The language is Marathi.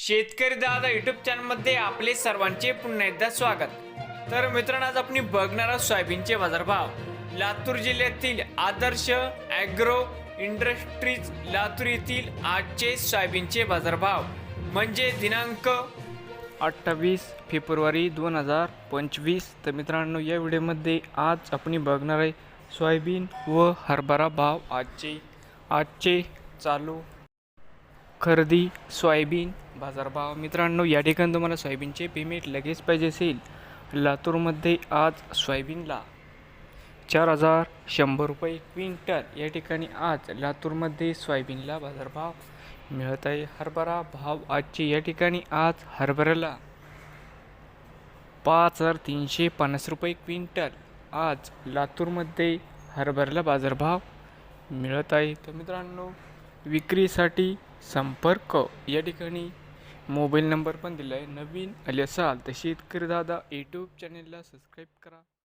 शेतकरी दादा युट्यूब चॅनलमध्ये आपले सर्वांचे पुन्हा एकदा स्वागत. तर मित्रांनो आज आपण बघणार आहोत सोयाबीनचे बाजारभाव. लातूर जिल्ह्यातील आदर्श ॲग्रो इंडस्ट्रीज लातूर येथील आजचे सोयाबीनचे बाजारभाव. म्हणजे दिनांक अठ्ठावीस फेब्रुवारी दोन हजार पंचवीस. तर मित्रांनो या व्हिडिओमध्ये आज आपण बघणार आहे सोयाबीन व हरभरा भाव आजचे आजचे चालू खरेदी सोयाबीन बाजारभाव. मित्रांनो या ठिकाणी तुम्हाला सोयाबीनचे पेमेंट लगेच पाहिजे असेल. लातूरमध्ये आज सोयाबीनला चार हजार शंभर रुपये क्विंटल. या ठिकाणी आज लातूरमध्ये सोयाबीनला बाजारभाव मिळत आहे. हरभरा भाव आजचे या ठिकाणी आज हरभऱ्याला पाच हजार तीनशे पन्नास रुपये क्विंटल. आज लातूरमध्ये हरभऱ्याला बाजारभाव मिळत आहे. तर मित्रांनो विक्रीसाठी संपर्क. या ठिकाणी मोबाईल नंबर पण दिला आहे नवीन आले असाल तर शेतकरी दादा यूट्यूब चॅनेलला सबस्क्राईब करा.